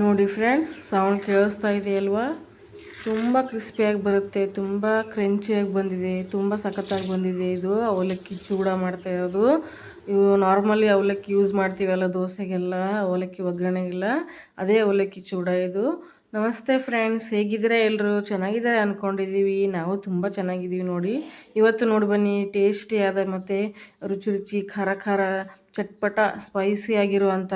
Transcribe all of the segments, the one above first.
ನೋಡಿ friends sound ಕೇಳಿಸ್ತಾ ಇದೆ ಅಲ್ವಾ ತುಂಬ ಕ್ರಿಸ್ಪಿಯಾಗಿ ಬರುತ್ತೆ, ತುಂಬ ಕ್ರಂಚಿಯಾಗಿ ಬಂದಿದೆ, ತುಂಬ ಸಖತ್ತಾಗಿ ಬಂದಿದೆ ಇದು. ಅವಲಕ್ಕಿ ಚೂಡ ಮಾಡ್ತಾ ಇರೋದು. ಇವು ನಾರ್ಮಲಿ ಅವಲಕ್ಕಿ ಯೂಸ್ ಮಾಡ್ತೀವಲ್ಲ ದೋಸೆಗೆಲ್ಲ, ಅವಲಕ್ಕಿ ಒಗ್ಗರಣೆಗೆಲ್ಲ, ಅದೇ ಅವಲಕ್ಕಿ ಚೂಡ ಇದು. ನಮಸ್ತೆ ಫ್ರೆಂಡ್ಸ್ ಹೇಗಿದ್ದೀರಾ ಎಲ್ಲರೂ ಚೆನ್ನಾಗಿದ್ದಾರೆ ಅಂದ್ಕೊಂಡಿದ್ದೀವಿ ನಾವು ತುಂಬ ಚೆನ್ನಾಗಿದ್ದೀವಿ ನೋಡಿ. ಇವತ್ತು ನೋಡಿ ಬನ್ನಿ ಟೇಸ್ಟಿಯಾದ ಮತ್ತು ರುಚಿ ರುಚಿ ಖಾರ ಖಾರ ಚಟ್ಪಟ, ಸ್ಪೈಸಿ ಆಗಿರುವಂಥ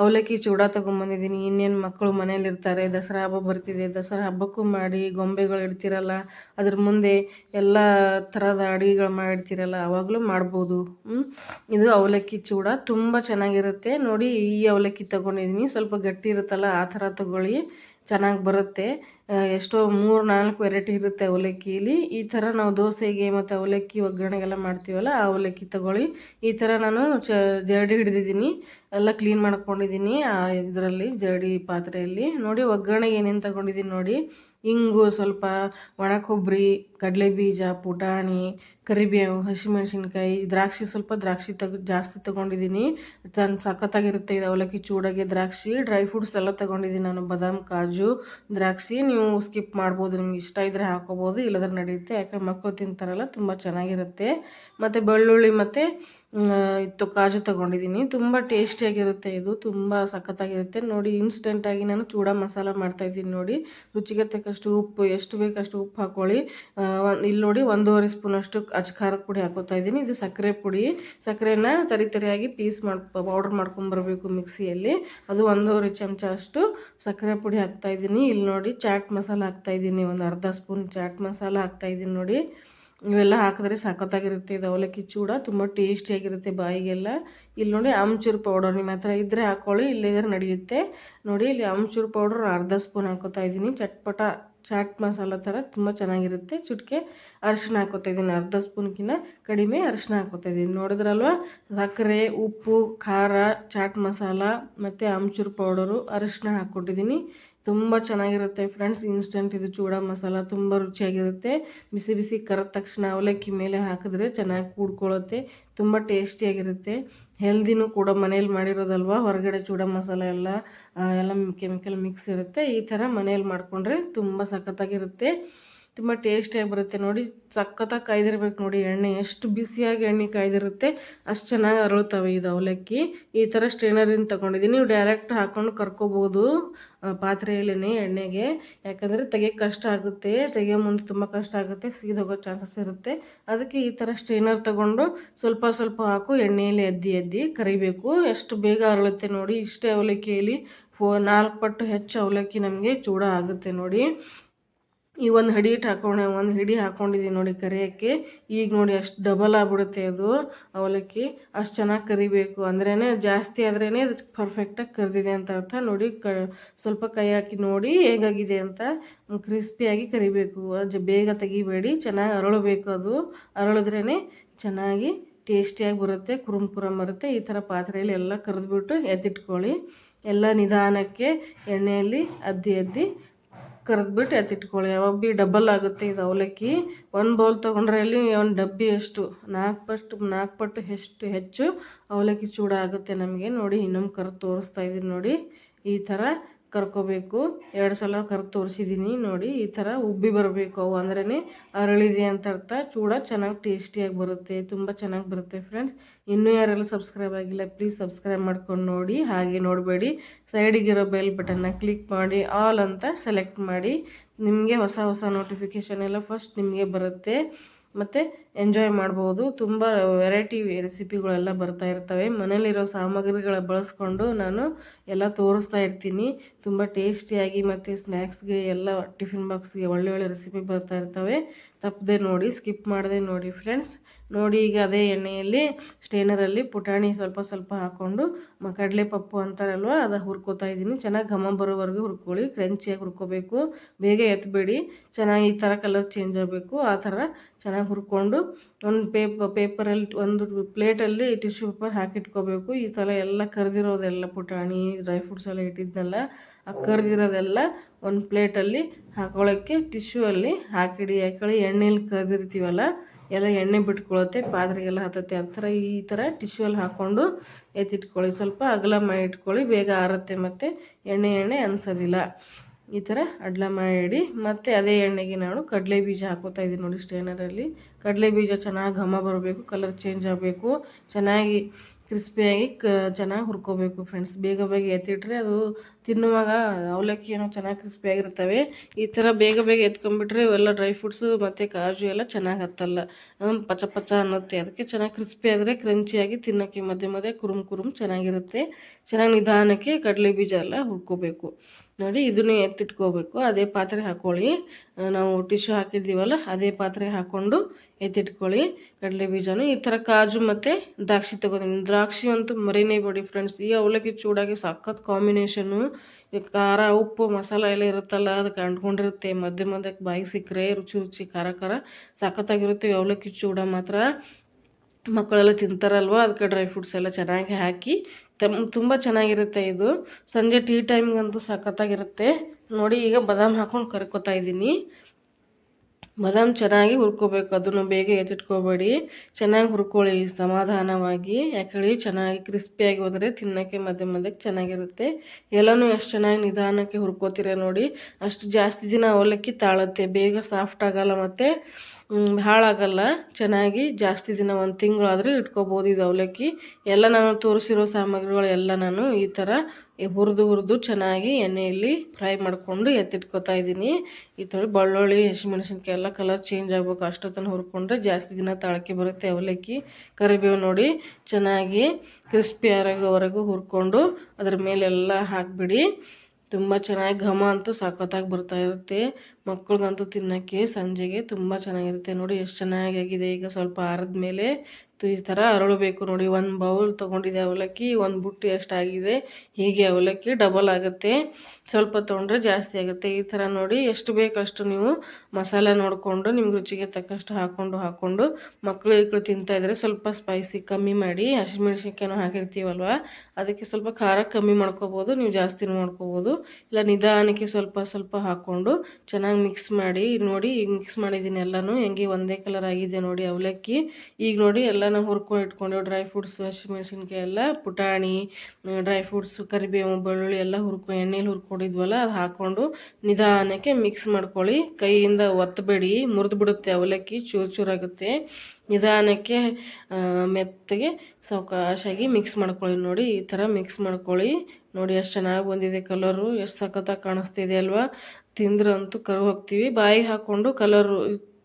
ಅವಲಕ್ಕಿ ಚೂಡ ತೊಗೊಂಬಂದಿದ್ದೀನಿ. ಇನ್ನೇನು ಮಕ್ಕಳು ಮನೇಲಿರ್ತಾರೆ, ದಸರಾ ಹಬ್ಬ ಬರ್ತಿದೆ, ದಸರಾ ಹಬ್ಬಕ್ಕೂ ಮಾಡಿ ಗೊಂಬೆಗಳು ಇಡ್ತಿರಲ್ಲ, ಅದ್ರ ಮುಂದೆ ಎಲ್ಲ ಥರದ ಅಡುಗೆಗಳು ಮಾಡಿರ್ತೀರಲ್ಲ ಆವಾಗಲೂ ಮಾಡ್ಬೋದು? ಇದು ಅವಲಕ್ಕಿ ಚೂಡ, ತುಂಬ ಚೆನ್ನಾಗಿರುತ್ತೆ. ನೋಡಿ ಈ ಅವಲಕ್ಕಿ ತೊಗೊಂಡಿದ್ದೀನಿ. ಸ್ವಲ್ಪ ಗಟ್ಟಿ ಇರುತ್ತಲ್ಲ, ಆ ಥರ ತೊಗೊಳ್ಳಿ. ಚೆನ್ನಾಗಿ ಬರುತ್ತೆ. ಎಷ್ಟೋ ಮೂರು, ನಾಲ್ಕು ವೆರೈಟಿ ಇರುತ್ತೆ ಅವಲಕ್ಕಿಯಲ್ಲಿ ಈ ಥರ ನಾವು ದೋಸೆಗೆ ಮತ್ತು ಅವಲಕ್ಕಿ ಒಗ್ಗರಣೆಗೆಲ್ಲ ಮಾಡ್ತೀವಲ್ಲ, ಆ ಅವಲಕ್ಕಿ ತಗೊಳ್ಳಿ. ಈ ಥರ ನಾನು ಚ, ಜರಡಿ ಹಿಡಿದಿದ್ದೀನಿ. ಎಲ್ಲ ಕ್ಲೀನ್ ಮಾಡ್ಕೊಂಡಿದ್ದೀನಿ, ಆ, ಇದರಲ್ಲಿ ಜರಡಿ ಪಾತ್ರೆಯಲ್ಲಿ. ನೋಡಿ, ಒಗ್ಗರಣೆಗೆ ಏನೇನು ತಗೊಂಡಿದ್ದೀನಿ ನೋಡಿ. ಇಂಗು ಸ್ವಲ್ಪ ಒಣ ಕೊಬ್ಬರಿ ಕಡಲೆ ಬೀಜ ಪುಟಾಣಿ, ಕರಿಬೇವು, ಹಸಿಮೆಣಸಿನ್ಕಾಯಿ, ದ್ರಾಕ್ಷಿ ಸ್ವಲ್ಪ ದ್ರಾಕ್ಷಿ ತಗ, ಜಾಸ್ತಿ ತಗೊಂಡಿದ್ದೀನಿ. ತನ್ನ ಸಖತ್ತಾಗಿರುತ್ತೆ ಇದು ಅವಲಕ್ಕಿ ಚೂಡಾಗೆ ದ್ರಾಕ್ಷಿ. ಡ್ರೈ ಫ್ರೂಟ್ಸ್ ಎಲ್ಲ ತಗೊಂಡಿದ್ದೀನಿ ನಾನು. ಬದಾಮ್, ಕಾಜು, ದ್ರಾಕ್ಷಿ. ನೀವು ಸ್ಕಿಪ್ ಮಾಡ್ಬೋದು. ನಿಮ್ಗೆ ಇಷ್ಟ ಇದ್ದರೆ ಹಾಕೋಬೋದು. ಇಲ್ಲದ್ರೆ ನಡೆಯುತ್ತೆ. ಯಾಕಂದ್ರೆ ಮಕ್ಕಳು ತಿಂತಾರಲ್ಲ, ತುಂಬ ಚೆನ್ನಾಗಿರುತ್ತೆ. ಮತ್ತು ಬೆಳ್ಳುಳ್ಳಿ ಮತ್ತು ಇತ್ತು ಕಾಜು ತೊಗೊಂಡಿದ್ದೀನಿ. ತುಂಬ ಟೇಸ್ಟಿಯಾಗಿರುತ್ತೆ ಇದು. ತುಂಬ ಸಖತ್ತಾಗಿರುತ್ತೆ. ನೋಡಿ ಇನ್ಸ್ಟೆಂಟಾಗಿ ನಾನು ಚೂಡ ಮಸಾಲ ಮಾಡ್ತಾಯಿದ್ದೀನಿ ನೋಡಿ. ರುಚಿಗೆ ತಕ್ಕಷ್ಟು ಉಪ್ಪು, ಎಷ್ಟು ಬೇಕಷ್ಟು ಉಪ್ಪು ಹಾಕ್ಕೊಳ್ಳಿ ಇಲ್ಲಿ ನೋಡಿ ಒಂದೂವರೆ ಸ್ಪೂನಷ್ಟು ಅಚ್ ಖಾರದ ಪುಡಿ ಹಾಕೋತಾ ಇದ್ದೀನಿ. ಇದು ಸಕ್ಕರೆ ಪುಡಿ. ಸಕ್ಕರೆನ ತರಿ ತರಿಯಾಗಿ ಪೀಸ್ ಮಾಡಿ ಪೌಡ್ರ್ ಮಾಡ್ಕೊಂಬರ್ಬೇಕು ಮಿಕ್ಸಿಯಲ್ಲಿ. ಅದು ಒಂದೂವರೆ ಚಮಚ ಅಷ್ಟು ಸಕ್ಕರೆ ಪುಡಿ ಹಾಕ್ತಾ ಇದ್ದೀನಿ. ಇಲ್ಲಿ ನೋಡಿ ಚಾಟ್ ಮಸಾಲ ಹಾಕ್ತಾ ಇದ್ದೀನಿ. ಒಂದು ಅರ್ಧ ಸ್ಪೂನ್ ಚಾಟ್ ಮಸಾಲ ಹಾಕ್ತಾ ಇದ್ದೀನಿ ನೋಡಿ. ಇವೆಲ್ಲ ಹಾಕಿದ್ರೆ ಸಖತ್ತಾಗಿರುತ್ತೆ ಇದು ಅವಲಕ್ಕಿ ಚೂಡ ತುಂಬ ಟೇಸ್ಟಿಯಾಗಿರುತ್ತೆ ಬಾಯಿಗೆಲ್ಲ. ಇಲ್ಲಿ ನೋಡಿ ಆಮ್ಚೂರು ಪೌಡರ್ ನಿಮ್ಮ ಹತ್ರ ಇದ್ದರೆ ಹಾಕ್ಕೊಳ್ಳಿ ಇಲ್ಲಿದ್ರೆ ನಡೆಯುತ್ತೆ. ನೋಡಿ ಇಲ್ಲಿ ಆಮ್ಚೂರು ಪೌಡರ್ ಅರ್ಧ ಸ್ಪೂನ್ ಹಾಕೋತಾ ಇದ್ದೀನಿ ಚಟ್ಪಟ, ಚಾಟ್ ಮಸಾಲ ಥರ ತುಂಬ ಚೆನ್ನಾಗಿರುತ್ತೆ. ಚುಟ್ಕೆ ಅರಿಶಿಣ ಹಾಕೋತಾ ಇದ್ದೀನಿ ಅರ್ಧ ಸ್ಪೂನ್ಕಿನ್ನ ಕಡಿಮೆ ಅರಿಶಿನ ಹಾಕೋತಾ ಇದ್ದೀನಿ ನೋಡಿದ್ರಲ್ವ? ಸಕ್ಕರೆ, ಉಪ್ಪು, ಖಾರ, ಚಾಟ್ ಮಸಾಲ ಮತ್ತು ಆಮ್ಚೂರು ಪೌಡರು ಅರಿಶಿಣ ಹಾಕ್ಕೊಟ್ಟಿದ್ದೀನಿ ತುಂಬ ಚೆನ್ನಾಗಿರುತ್ತೆ ಫ್ರೆಂಡ್ಸ್ ಇನ್ಸ್ಟೆಂಟ್ ಇದು ಚೂಡ ಮಸಾಲ ತುಂಬ ರುಚಿಯಾಗಿರುತ್ತೆ. ಬಿಸಿ ಬಿಸಿ ಕರೆದ ತಕ್ಷಣ ಅವಲಕ್ಕಿ ಮೇಲೆ ಹಾಕಿದ್ರೆ ಚೆನ್ನಾಗಿ ಕೂಡ್ಕೊಳ್ಳುತ್ತೆ, ತುಂಬ ಟೇಸ್ಟಿಯಾಗಿರುತ್ತೆ. ಹೆಲ್ದಿನೂ ಕೂಡ ಮನೇಲಿ ಮಾಡಿರೋದಲ್ವ, ಹೊರಗಡೆ ಚೂಡ ಮಸಾಲ ಎಲ್ಲ ಎಲ್ಲ ಕೆಮಿಕಲ್ ಮಿಕ್ಸ್ ಇರುತ್ತೆ, ಈ ಥರ ಮನೇಲಿ ಮಾಡಿಕೊಂಡ್ರೆ ತುಂಬ ಸಖತ್ತಾಗಿರುತ್ತೆ. ತುಂಬ ಟೇಸ್ಟಿಯಾಗಿ ಬರುತ್ತೆ. ನೋಡಿ, ಸಖತ್ತಾಗಿ ಕಾಯ್ದಿರ್ಬೇಕು ನೋಡಿ ಎಣ್ಣೆ. ಎಷ್ಟು ಬಿಸಿಯಾಗಿ ಎಣ್ಣೆ ಕಾಯ್ದಿರುತ್ತೆ, ಅಷ್ಟು ಚೆನ್ನಾಗಿ ಅರಳುತ್ತವೆ ಇದು ಅವಲಕ್ಕಿ. ಈ ಥರ ಸ್ಟ್ರೈನರಿಂದ ತೊಗೊಂಡಿದ್ದೀನಿ. ನೀವು ಡೈರೆಕ್ಟ್ ಹಾಕ್ಕೊಂಡು ಕರ್ಕೋಬೋದು ಪಾತ್ರೆಯಲ್ಲೇ ಎಣ್ಣೆಗೆ. ಯಾಕಂದರೆ ತೆಗಿಯೋಕ್ಕೆ ಕಷ್ಟ ಆಗುತ್ತೆ. ತೆಗಿಯೋ ಮುಂದೆ ತುಂಬ ಕಷ್ಟ ಆಗುತ್ತೆ. ಸೀದೋಗೋ ಚಾನ್ಸಸ್ ಇರುತ್ತೆ. ಅದಕ್ಕೆ ಈ ಥರ ಸ್ಟ್ರೈನರ್ ತಗೊಂಡು ಸ್ವಲ್ಪ ಸ್ವಲ್ಪ ಹಾಕು. ಎಣ್ಣೆಯಲ್ಲಿ ಎದ್ದಿ ಎದ್ದಿ ಕರಿಬೇಕು. ಎಷ್ಟು ಬೇಗ ಅರಳುತ್ತೆ ನೋಡಿ. ಇಷ್ಟೇ ಅವಲಕ್ಕಿಯಲ್ಲಿ ಫೋ ನಾಲ್ಕು ಪಟ್ಟು ಹೆಚ್ಚು ಅವಲಕ್ಕಿ ನಮಗೆ ಚೂಡ ಆಗುತ್ತೆ ನೋಡಿ. ಈ ಒಂದು ಹಿಡಿ ಇಟ್ಟು ಹಾಕೊಂಡೆ, ಒಂದು ಹಿಡಿ ಹಾಕ್ಕೊಂಡಿದ್ದೀನಿ ನೋಡಿ ಕರಿಯೋಕ್ಕೆ. ಈಗ ನೋಡಿ ಅಷ್ಟು ಡಬಲ್ ಆಗ್ಬಿಡುತ್ತೆ ಅದು ಅವಲಕ್ಕಿ. ಅಷ್ಟು ಚೆನ್ನಾಗಿ ಕರಿಬೇಕು. ಅಂದ್ರೇ ಜಾಸ್ತಿ ಆದ್ರೇ ಅದು ಪರ್ಫೆಕ್ಟಾಗಿ ಕರೆದಿದೆ ಅಂತ ಅರ್ಥ. ನೋಡಿ ಕ, ಸ್ವಲ್ಪ ಕೈ ಹಾಕಿ ನೋಡಿ ಹೇಗಾಗಿದೆ ಅಂತ ಕ್ರಿಸ್ಪಿಯಾಗಿ ಕರಿಬೇಕು. ಅದು ಬೇಗ ತೆಗಿಬೇಡಿ. ಚೆನ್ನಾಗಿ ಅರಳಬೇಕು ಅದು. ಅರಳಿದ್ರೇ ಚೆನ್ನಾಗಿ ಟೇಸ್ಟಿಯಾಗಿ ಬರುತ್ತೆ, ಕುರುಮ್ ಬರುತ್ತೆ. ಈ ಥರ ಪಾತ್ರೆಯಲ್ಲಿ ಎಲ್ಲ ಕರೆದ್ಬಿಟ್ಟು ಎತ್ತಿಟ್ಕೊಳ್ಳಿ ಎಲ್ಲ ನಿಧಾನಕ್ಕೆ ಎಣ್ಣೆಯಲ್ಲಿ ಅದ್ದಿ ಅದ್ದಿ ಕರೆದ್ಬಿಟ್ಟು ಎತ್ತಿಟ್ಕೊಳ್ಳಿ ಯಾವಾಗ ಭೀ ಡಬಲ್ ಆಗುತ್ತೆ ಇದು ಅವಲಕ್ಕಿ. ಒಂದು ಬೌಲ್ ತೊಗೊಂಡ್ರೆ ಅಲ್ಲಿ ಒಂದು ಡಬ್ಬಿ ಎಷ್ಟು ನಾಲ್ಕು ಪಟ್ಟು ನಾಲ್ಕು ಪಟ್ಟು ಎಷ್ಟು ಹೆಚ್ಚು ಅವಲಕ್ಕಿ ಚೂಡ ಆಗುತ್ತೆ ನಮಗೆ. ನೋಡಿ, ಇನ್ನೊಂದು ಕರೆದು ತೋರಿಸ್ತಾ ಇದ್ದೀನಿ ನೋಡಿ. ಈ ಥರ ಕರ್ಕೋಬೇಕು. ಎರಡು ಸಲ ಕರ್ ತೋರಿಸಿದ್ದೀನಿ ನೋಡಿ, ಈ ಥರ ಉಬ್ಬಿ ಬರಬೇಕು ಅವು ಅಂದ್ರೇ ಅರಳಿದೆ ಅಂತ ಅರ್ಥ. ಚೂಡ ಚೆನ್ನಾಗಿ ಟೇಸ್ಟಿಯಾಗಿ ಬರುತ್ತೆ, ತುಂಬ ಚೆನ್ನಾಗಿ ಬರುತ್ತೆ ಫ್ರೆಂಡ್ಸ್. ಇನ್ನೂ ಯಾರೆಲ್ಲ ಸಬ್ಸ್ಕ್ರೈಬ್ ಆಗಿಲ್ಲ, ಪ್ಲೀಸ್ ಸಬ್ಸ್ಕ್ರೈಬ್ ಮಾಡ್ಕೊಂಡು ನೋಡಿ, ಹಾಗೆ ನೋಡಬೇಡಿ. ಸೈಡಿಗಿರೋ ಬೆಲ್ ಬಟನ್ನ ಕ್ಲಿಕ್ ಮಾಡಿ, ಆಲ್ ಅಂತ ಸೆಲೆಕ್ಟ್ ಮಾಡಿ. ನಿಮಗೆ ಹೊಸ ಹೊಸ ನೋಟಿಫಿಕೇಷನ್ ಎಲ್ಲ ಫಸ್ಟ್ ನಿಮಗೆ ಬರುತ್ತೆ. ಮತ್ತು ಎಂಜಾಯ್ ಮಾಡ್ಬೋದು. ತುಂಬ ವೆರೈಟಿ ರೆಸಿಪಿಗಳೆಲ್ಲ ಬರ್ತಾ ಇರ್ತವೆ. ಮನೇಲಿರೋ ಸಾಮಗ್ರಿಗಳ ಬಳಸ್ಕೊಂಡು ನಾನು ಎಲ್ಲ ತೋರಿಸ್ತಾ ಇರ್ತೀನಿ. ತುಂಬ ಟೇಸ್ಟಿಯಾಗಿ ಮತ್ತು ಸ್ನ್ಯಾಕ್ಸ್ಗೆ ಎಲ್ಲ ಟಿಫಿನ್ ಬಾಕ್ಸ್ಗೆ ಒಳ್ಳೆ ಒಳ್ಳೆ ರೆಸಿಪಿ ಬರ್ತಾ ಇರ್ತವೆ. ತಪ್ಪದೆ ನೋಡಿ ಸ್ಕಿಪ್ ಮಾಡದೆ ನೋಡಿ ಫ್ರೆಂಡ್ಸ್ ನೋಡಿ ಈಗ ಅದೇ ಎಣ್ಣೆಯಲ್ಲಿ ಸ್ಟೇನರಲ್ಲಿ ಪುಟಾಣಿ ಸ್ವಲ್ಪ ಸ್ವಲ್ಪ ಹಾಕ್ಕೊಂಡು ಮ ಕಡಲೆ ಪಪ್ಪು ಅಂತಾರಲ್ವ, ಅದು ಹುರ್ಕೋತಾ ಇದ್ದೀನಿ. ಚೆನ್ನಾಗಿ ಘಮ ಬರೋವರೆಗೂ ಹುರ್ಕೊಳ್ಳಿ. ಕ್ರಂಚಿಯಾಗಿ ಹುರ್ಕೋಬೇಕು. ಬೇಗ ಎತ್ತಬೇಡಿ ಚೆನ್ನಾಗಿ ಈ ಥರ ಕಲರ್ ಚೇಂಜ್ ಆಗಬೇಕು. ಆ ಥರ ಚೆನ್ನಾಗಿ ಹುರ್ಕೊಂಡು ಒಂದು ಪೇಪ ಪೇಪರಲ್ಲಿ ಒಂದು ಪ್ಲೇಟಲ್ಲಿ ಟಿಶ್ಯೂ ಪೇಪರ್ ಹಾಕಿಟ್ಕೋಬೇಕು ಈ ಸಲ ಎಲ್ಲ ಕರೆದಿರೋದೆಲ್ಲ ಪುಟಾಣಿ ಡ್ರೈ ಫ್ರೂಟ್ಸ್ ಎಲ್ಲ ಇಟ್ಟಿದ್ದೆಲ್ಲ, ಆ ಕರೆದಿರೋದೆಲ್ಲ ಒಂದು ಪ್ಲೇಟಲ್ಲಿ ಹಾಕೊಳ್ಳೋಕ್ಕೆ ಟಿಶ್ಯೂ ಅಲ್ಲಿ ಹಾಕಿಡಿ. ಯಾಕೆ ಎಣ್ಣೆಯಲ್ಲಿ ಕರೆದಿರ್ತೀವಲ್ಲ, ಎಲ್ಲ ಎಣ್ಣೆ ಬಿಟ್ಕೊಳ್ಳುತ್ತೆ ಪಾತ್ರೆಗೆಲ್ಲ ಹತ್ತತ್ತೆ. ಆ ಥರ ಈ ಥರ ಟಿಶ್ಯೂ ಅಲ್ಲಿ ಹಾಕ್ಕೊಂಡು ಎತ್ತಿಟ್ಕೊಳ್ಳಿ. ಸ್ವಲ್ಪ ಅಗಲ ಮಾಡಿ ಇಟ್ಕೊಳ್ಳಿ ಬೇಗ ಆರುತ್ತೆ ಮತ್ತು ಎಣ್ಣೆ ಎಣ್ಣೆ ಅನಿಸೋದಿಲ್ಲ. ಈ ಥರ ಅಡ್ಲ ಮಾಡಿ ಮತ್ತು ಅದೇ ಎಣ್ಣೆಗೆ ನಾನು ಕಡಲೆ ಬೀಜ ಹಾಕೋತಾ ಇದ್ದೀನಿ ನೋಡಿ ಸ್ಟೇನರಲ್ಲಿ ಕಡಲೆ ಬೀಜ ಚೆನ್ನಾಗಿ ಘಮ ಬರಬೇಕು ಕಲರ್ ಚೇಂಜ್ ಆಗಬೇಕು, ಚೆನ್ನಾಗಿ ಕ್ರಿಸ್ಪಿಯಾಗಿ ಕ, ಚೆನ್ನಾಗಿ ಹುರ್ಕೋಬೇಕು ಫ್ರೆಂಡ್ಸ್ ಬೇಗ ಬೇಗ ಎತ್ತಿಟ್ರೆ ಅದು ತಿನ್ನುವಾಗ ಅವಲಕ್ಕಿ ಏನೋ ಚೆನ್ನಾಗಿ ಕ್ರಿಸ್ಪಿಯಾಗಿರ್ತವೆ ಈ ಥರ ಬೇಗ ಬೇಗ ಎತ್ಕೊಂಡ್ಬಿಟ್ರೆ ಇವೆಲ್ಲ ಡ್ರೈ ಫ್ರೂಟ್ಸು ಮತ್ತು ಕಾಜು ಎಲ್ಲ ಚೆನ್ನಾಗಿ ಹತ್ತಲ್ಲ. ಪಚ ಪಚ ಅನ್ನತ್ತೆ. ಅದಕ್ಕೆ ಚೆನ್ನಾಗಿ ಕ್ರಿಸ್ಪಿ ಆದರೆ ಕ್ರಂಚಿಯಾಗಿ ತಿನ್ನೋಕ್ಕೆ ಮಧ್ಯೆ ಮಧ್ಯೆ ಕುರುಮ್ ಕುರುಮ್ ಚೆನ್ನಾಗಿರುತ್ತೆ. ಚೆನ್ನಾಗಿ ನಿಧಾನಕ್ಕೆ ಕಡಲೆ ಬೀಜ ಎಲ್ಲ ಹುರ್ಕೋಬೇಕು. ನೋಡಿ ಇದನ್ನೇ ಎತ್ತಿಟ್ಕೋಬೇಕು. ಅದೇ ಪಾತ್ರೆ ಹಾಕ್ಕೊಳ್ಳಿ ನಾವು ಟಿಶ್ಯೂ ಹಾಕಿದ್ದೀವಲ್ಲ ಅದೇ ಪಾತ್ರೆ ಹಾಕ್ಕೊಂಡು ಎತ್ತಿಟ್ಕೊಳ್ಳಿ. ಕಡಲೆ ಬೀಜನೂ ಈ ಥರ ಕಾಜು ಮತ್ತು ದ್ರಾಕ್ಷಿ ತೊಗೊಂಡಿದ್ದೀನಿ ದ್ರಾಕ್ಷಿ ಅಂತೂ ಮರಿನೇ ಬಿಡಿ ಫ್ರೆಂಡ್ಸ್ ಈ ಅವಲಕ್ಕಿ ಚೂಡಾಗಿ ಸಖತ್ ಕಾಂಬಿನೇಷನ್ನು ಖಾರ, ಉಪ್ಪು, ಮಸಾಲ ಎಲ್ಲ ಇರುತ್ತಲ್ಲ ಅದಕ್ಕೆ ಅಂಟ್ಕೊಂಡಿರುತ್ತೆ ಮಧ್ಯ ಮಧ್ಯಕ್ಕೆ ಬಾಯಿ ಸಿಕ್ಕರೆ ರುಚಿ ರುಚಿ ಖಾರ ಖಾರ ಸಖತ್ತಾಗಿರುತ್ತೆ ಅವಲಕ್ಕಿ ಚೂಡ ಮಾತ್ರ. ಮಕ್ಕಳೆಲ್ಲ ತಿಂತಾರಲ್ವ, ಅದಕ್ಕೆ ಡ್ರೈ ಫ್ರೂಟ್ಸ್ ಎಲ್ಲ ಚೆನ್ನಾಗಿ ಹಾಕಿ ತುಂಬ ಚೆನ್ನಾಗಿರುತ್ತೆ ಇದು. ಸಂಜೆ ಟೀ ಟೈಮ್ಗಂತೂ ಸಖತ್ತಾಗಿರುತ್ತೆ. ನೋಡಿ ಈಗ ಬದಾಮ್ ಹಾಕ್ಕೊಂಡು ಕರ್ಕೋತಾ ಇದ್ದೀನಿ ಬಾದಾಮ್ ಚೆನ್ನಾಗಿ ಹುರ್ಕೋಬೇಕು. ಅದನ್ನು ಬೇಗ ಎತ್ತಿಟ್ಕೋಬೇಡಿ. ಚೆನ್ನಾಗಿ ಹುರ್ಕೊಳ್ಳಿ. ಸಮಾಧಾನವಾಗಿ. ಯಾಕೇಳಿ ಚೆನ್ನಾಗಿ ಕ್ರಿಸ್ಪಿಯಾಗಿ ಹೋದರೆ ತಿನ್ನೋಕ್ಕೆ ಮಧ್ಯೆ ಮಧ್ಯಕ್ಕೆ ಚೆನ್ನಾಗಿರುತ್ತೆ. ಎಲ್ಲನೂ ಎಷ್ಟು ಚೆನ್ನಾಗಿ ನಿಧಾನಕ್ಕೆ ಹುರ್ಕೋತೀರ ನೋಡಿ. ಅಷ್ಟು ಜಾಸ್ತಿ ದಿನ ಅವಲಕ್ಕಿ ತಾಳುತ್ತೆ. ಬೇಗ ಸಾಫ್ಟ್ ಆಗಲ್ಲ ಮತ್ತು ಹಾಳಾಗಲ್ಲ. ಚೆನ್ನಾಗಿ ಜಾಸ್ತಿ ದಿನ ಒಂದು ತಿಂಗಳಾದರೂ ಇಟ್ಕೋಬೋದು ಇದು ಅವಲಕ್ಕಿ. ಎಲ್ಲ ನಾನು ತೋರಿಸಿರೋ ಸಾಮಗ್ರಿಗಳು ಎಲ್ಲ ನಾನು ಈ ಥರ ಹುರಿದು ಹುರಿದು ಚೆನ್ನಾಗಿ ಎಣ್ಣೆಯಲ್ಲಿ ಫ್ರೈ ಮಾಡಿಕೊಂಡು ಎತ್ತಿಟ್ಕೊತಾ ಇದ್ದೀನಿ. ಈ ಥರ ಬೆಳ್ಳುಳ್ಳಿ, ಹಸಿಮೆಣಸಿನ್ಕಾಯಿ ಎಲ್ಲ ಕಲರ್ ಚೇಂಜ್ ಆಗಬೇಕು. ಅಷ್ಟೊತ್ತನ ಹುರ್ಕೊಂಡ್ರೆ ಜಾಸ್ತಿ ದಿನ ತಾಳಕ್ಕೆ ಬರುತ್ತೆ ಅವಲಕ್ಕಿ. ಕರಿಬೇವು ನೋಡಿ ಚೆನ್ನಾಗಿ ಕ್ರಿಸ್ಪಿ ಆಗೋವರೆಗೂ ಹುರ್ಕೊಂಡು ಅದ್ರ ಮೇಲೆಲ್ಲ ಹಾಕಿಬಿಡಿ. ತುಂಬ ಚೆನ್ನಾಗಿ ಘಮ ಅಂತೂ ಸಾಕೋತಾಗಿ ಬರ್ತಾ ಇರುತ್ತೆ. ಮಕ್ಳಿಗಂತೂ ತಿನ್ನೋಕ್ಕೆ ಸಂಜೆಗೆ ತುಂಬ ಚೆನ್ನಾಗಿರುತ್ತೆ. ನೋಡಿ ಎಷ್ಟು ಚೆನ್ನಾಗಾಗಿದೆ ಈಗ ಸ್ವಲ್ಪ ಆರದ ಮೇಲೆ ಈ ಥರ ಅರಳಬೇಕು. ನೋಡಿ ಒಂದು ಬೌಲ್ ತೊಗೊಂಡಿದೆ ಅವಲಕ್ಕಿ, ಒಂದು ಬುಟ್ಟಿ ಅಷ್ಟಾಗಿದೆ ಹೀಗೆ ಅವಲಕ್ಕಿ ಡಬಲ್ ಆಗುತ್ತೆ. ಸ್ವಲ್ಪ ತೊಗೊಂಡ್ರೆ ಜಾಸ್ತಿ ಆಗುತ್ತೆ. ಈ ಥರ ನೋಡಿ ಎಷ್ಟು ಬೇಕಷ್ಟು ನೀವು ಮಸಾಲೆ ನೋಡಿಕೊಂಡು ನಿಮ್ಗೆ ರುಚಿಗೆ ತಕ್ಕಷ್ಟು ಹಾಕ್ಕೊಂಡು ಹಾಕ್ಕೊಂಡು ಮಕ್ಕಳು ಇಕ್ಕಳು ತಿಂತಾಯಿದ್ರೆ ಸ್ವಲ್ಪ ಸ್ಪೈಸಿ ಕಮ್ಮಿ ಮಾಡಿ ಹಸಿಮೆಣ್ಸಿನ್ಕಾಯಿನೂ ಹಾಕಿರ್ತೀವಲ್ವ? ಅದಕ್ಕೆ ಸ್ವಲ್ಪ ಖಾರ ಕಮ್ಮಿ ಮಾಡ್ಕೋಬೋದು. ನೀವು ಜಾಸ್ತಿನೂ ಮಾಡ್ಕೋಬೋದು. ಇಲ್ಲ ನಿಧಾನಕ್ಕೆ ಸ್ವಲ್ಪ ಸ್ವಲ್ಪ ಹಾಕ್ಕೊಂಡು ಚೆನ್ನಾಗಿ ಮಿಕ್ಸ್ ಮಾಡಿ, ನೋಡಿ ಈಗ ಮಿಕ್ಸ್ ಮಾಡಿದ್ದೀನಿ ಎಲ್ಲನೂ. ಹೆಂಗೆ ಒಂದೇ ಕಲರ್ ಆಗಿದೆ ನೋಡಿ ಅವಲಕ್ಕಿ. ಈಗ ನೋಡಿ ಎಲ್ಲನೂ ಹುರ್ಕೊಂಡು ಇಟ್ಕೊಂಡೆವು ಡ್ರೈ ಫ್ರೂಟ್ಸ್ ಹಸಿಮೆಣ್ಸಿನ್ಕಾಯಿ ಎಲ್ಲ, ಪುಟಾಣಿ ಡ್ರೈ ಫ್ರೂಟ್ಸು ಕರಿಬೇವು, ಬೆಳ್ಳುಳ್ಳಿ ಎಲ್ಲ ಹುರ್ಕೊ, ಎಣ್ಣೆಲಿ ಹುರ್ಕೊಂಡಿದ್ವಲ್ಲ, ಅದು ಹಾಕ್ಕೊಂಡು ನಿಧಾನಕ್ಕೆ ಮಿಕ್ಸ್ ಮಾಡ್ಕೊಳ್ಳಿ. ಕೈಯಿಂದ ಒತ್ತಬೇಡಿ ಮುರಿದು ಬಿಡುತ್ತೆ ಅವಲಕ್ಕಿ, ಚೂರು ಚೂರಾಗುತ್ತೆ. ನಿಧಾನಕ್ಕೆ ಮೆತ್ತಗೆ ಸಾವಕಾಶಾಗಿ ಮಿಕ್ಸ್ ಮಾಡ್ಕೊಳ್ಳಿ ನೋಡಿ. ಈ ಥರ ಮಿಕ್ಸ್ ಮಾಡ್ಕೊಳ್ಳಿ. ನೋಡಿ ಎಷ್ಟು ಚೆನ್ನಾಗಿ ಬಂದಿದೆ ಕಲರು ಎಷ್ಟು ಸಖತ್ತಾಗಿ ಕಾಣಿಸ್ತಿದೆ ಅಲ್ವಾ? ತಿಂದ್ರಂತೂ ಕರು ಹೋಗ್ತೀವಿ. ಬಾಯಿಗೆ ಹಾಕ್ಕೊಂಡು ಕಲರು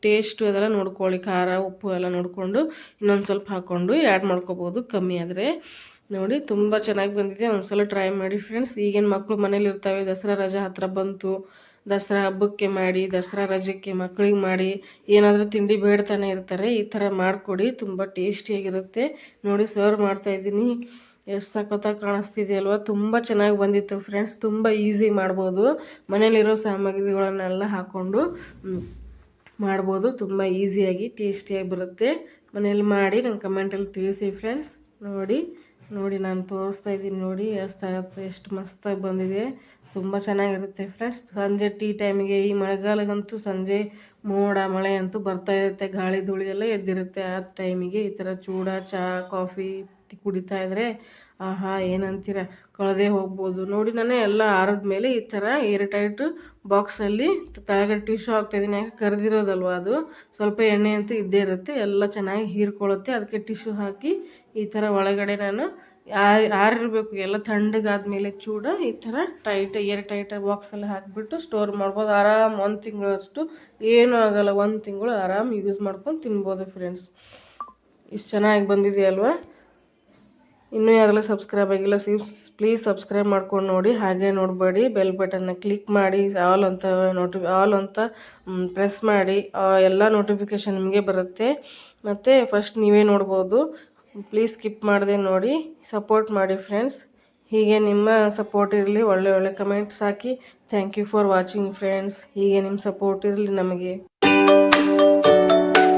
ಟೇಸ್ಟು ಅದೆಲ್ಲ ನೋಡ್ಕೊಳ್ಳಿ. ಖಾರ, ಉಪ್ಪು ಎಲ್ಲ ನೋಡಿಕೊಂಡು ಇನ್ನೊಂದು ಸ್ವಲ್ಪ ಹಾಕ್ಕೊಂಡು ಆ್ಯಡ್ ಮಾಡ್ಕೋಬೋದು ಕಮ್ಮಿ ಆದರೆ. ನೋಡಿ ತುಂಬ ಚೆನ್ನಾಗಿ ಬಂದಿದೆ. ಒಂದು ಸಲ ಟ್ರೈ ಮಾಡಿ ಫ್ರೆಂಡ್ಸ್ ಈಗೇನು ಮಕ್ಕಳು ಮನೇಲಿ ಇರ್ತವೆ ದಸರಾ ರಜಾ ಹತ್ತಿರ ಬಂತು. ದಸರಾ ಹಬ್ಬಕ್ಕೆ ಮಾಡಿ, ದಸರಾ ರಜಕ್ಕೆ ಮಕ್ಕಳಿಗೆ ಮಾಡಿ, ಏನಾದರೂ ತಿಂಡಿ ಬೇಡ್ತಾನೆ ಇರ್ತಾರೆ, ಈ ಥರ ಮಾಡಿಕೊಡಿ, ತುಂಬ ಟೇಸ್ಟಿಯಾಗಿರುತ್ತೆ. ನೋಡಿ ಸರ್ವ್ ಮಾಡ್ತಾಯಿದ್ದೀನಿ ಎಷ್ಟು ಸಖತ್ತಾಗಿ ಕಾಣಿಸ್ತಿದೆಯಲ್ವ? ತುಂಬ ಚೆನ್ನಾಗಿ ಬಂದಿತ್ತು ಫ್ರೆಂಡ್ಸ್, ತುಂಬ ಈಸಿ ಮಾಡ್ಬೋದು. ಮನೇಲಿರೋ ಸಾಮಗ್ರಿಗಳನ್ನೆಲ್ಲ ಹಾಕ್ಕೊಂಡು ಮಾಡ್ಬೋದು. ತುಂಬ ಈಸಿಯಾಗಿ, ಟೇಸ್ಟಿಯಾಗಿ ಬರುತ್ತೆ. ಮನೇಲಿ ಮಾಡಿ ನನ್ನ ಕಮೆಂಟಲ್ಲಿ ತಿಳಿಸಿ ಫ್ರೆಂಡ್ಸ್. ನೋಡಿ ನೋಡಿ ನಾನು ತೋರಿಸ್ತಾ ಇದ್ದೀನಿ ನೋಡಿ, ಎಷ್ಟು ಎಷ್ಟು ಮಸ್ತಾಗಿ ಬಂದಿದೆ. ತುಂಬ ಚೆನ್ನಾಗಿರುತ್ತೆ ಫ್ರೆಂಡ್ಸ್ ಸಂಜೆ ಟೀ ಟೈಮಿಗೆ ಈ ಮಳೆಗಾಲಗಂತೂ ಸಂಜೆ ಮೋಡ, ಮಳೆ ಅಂತೂ ಬರ್ತಾ ಇರುತ್ತೆ. ಗಾಳಿ ಧೂಳಿ ಎಲ್ಲ ಎದ್ದಿರುತ್ತೆ. ಆ ಟೈಮಿಗೆ ಈ ಥರ ಚೂಡ ಚಹಾ ಕಾಫಿ ಕುಡಿತಾ ಇದ್ದರೆ ಆಹಾ, ಏನಂತೀರ? ಕಳೆದೇ ಹೋಗ್ಬೋದು. ನೋಡಿ ನಾನೇ ಎಲ್ಲ ಆರದ ಮೇಲೆ ಈ ಥರ ಏರ್ ಟೈಟ್ ಬಾಕ್ಸಲ್ಲಿ ತಳಗಡೆ ಟಿಶ್ಯೂ ಹಾಕ್ತಾಯಿದ್ದೀನಿ ಯಾಕೆ ಕರೆದಿರೋದಲ್ವ ಅದು? ಸ್ವಲ್ಪ ಎಣ್ಣೆ ಅಂತೂ ಇದ್ದೇ ಇರುತ್ತೆ. ಎಲ್ಲ ಚೆನ್ನಾಗಿ ಹೀರ್ಕೊಳ್ಳುತ್ತೆ. ಅದಕ್ಕೆ ಟಿಶ್ಯೂ ಹಾಕಿ ಈ ಥರ ಒಳಗಡೆ ನಾನು ಆರಿರಬೇಕು ಎಲ್ಲ ತಣ್ಣಗಾದ್ಮೇಲೆ ಚೂಡ ಈ ಥರ ಟೈಟ್ ಏರ್ ಟೈಟ್ ಬಾಕ್ಸಲ್ಲಿ ಹಾಕಿಬಿಟ್ಟು ಸ್ಟೋರ್ ಮಾಡ್ಬೋದು. ಆರಾಮ್ ಒಂದು ತಿಂಗಳಷ್ಟು ಏನೂ ಆಗೋಲ್ಲ, ಒಂದು ತಿಂಗಳು ಆರಾಮ್ ಯೂಸ್ ಮಾಡ್ಕೊಂಡು ತಿನ್ಬೋದು ಫ್ರೆಂಡ್ಸ್ ಇಷ್ಟು ಚೆನ್ನಾಗಿ ಬಂದಿದೆಯಲ್ವಾ ಇನ್ನೂ ಯಾರೆಲ್ಲ ಸಬ್ಸ್ಕ್ರೈಬ್ ಆಗಿಲ್ಲ ಸಿಪ್ಸ್ ಪ್ಲೀಸ್ ಸಬ್ಸ್ಕ್ರೈಬ್ ಮಾಡ್ಕೊಂಡು ನೋಡಿ. ಹಾಗೆ ನೋಡಬೇಡಿ ಬೆಲ್ ಬಟನ್ನ ಕ್ಲಿಕ್ ಮಾಡಿ ಆಲ್ ಅಂತ ನೋಟಿ ಆಲ್ ಅಂತ ಪ್ರೆಸ್ ಮಾಡಿ ಎಲ್ಲ ನೋಟಿಫಿಕೇಷನ್ ನಿಮಗೆ ಬರುತ್ತೆ. ಮತ್ತು ಫಸ್ಟ್ ನೀವೇ ನೋಡ್ಬೋದು. ಪ್ಲೀಸ್ ಸ್ಕಿಪ್ ಮಾಡದೆ ನೋಡಿ. ಸಪೋರ್ಟ್ ಮಾಡಿ ಫ್ರೆಂಡ್ಸ್ ಹೀಗೆ ನಿಮ್ಮ ಸಪೋರ್ಟ್ ಇರಲಿ, ಒಳ್ಳೆ ಒಳ್ಳೆ comments hockey. Thank you for watching friends ಹೀಗೆ ನಿಮ್ಮ ಸಪೋರ್ಟ್ ಇರಲಿ ನಮಗೆ.